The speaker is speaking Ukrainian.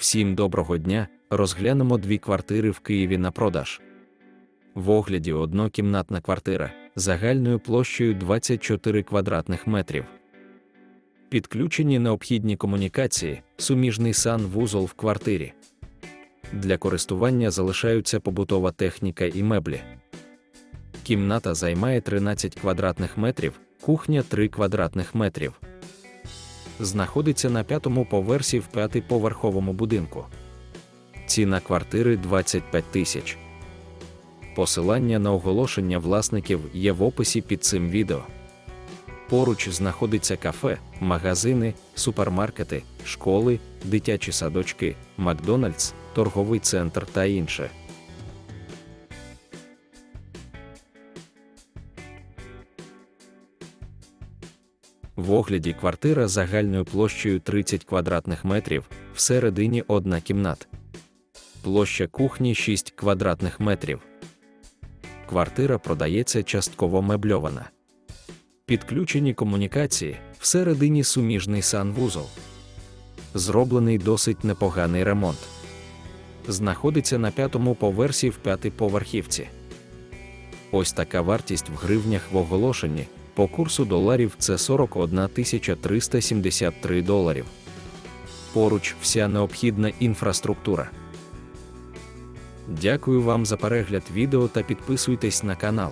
Всім доброго дня! Розглянемо дві квартири в Києві на продаж. В огляді однокімнатна квартира загальною площею 24 квадратних метрів. Підключені необхідні комунікації, суміжний сан-вузол в квартирі. Для користування залишаються побутова техніка і меблі. Кімната займає 13 квадратних метрів, кухня 3 квадратних метрів. Знаходиться на п'ятому поверсі в п'ятиповерховому будинку. Ціна квартири 25 тисяч. Посилання на оголошення власників є в описі під цим відео. Поруч знаходиться кафе, магазини, супермаркети, школи, дитячі садочки, Макдональдс, торговий центр та інше. В огляді квартира загальною площею 30 квадратних метрів, всередині одна кімнат. Площа кухні 6 квадратних метрів. Квартира продається частково мебльована. Підключені комунікації, всередині суміжний санвузол. Зроблений досить непоганий ремонт. Знаходиться на п'ятому поверсі в п'ятиповерхівці. Ось така вартість в гривнях в оголошенні. По курсу доларів це 41 373 доларів. Поруч вся необхідна інфраструктура. Дякую вам за перегляд відео та підписуйтесь на канал.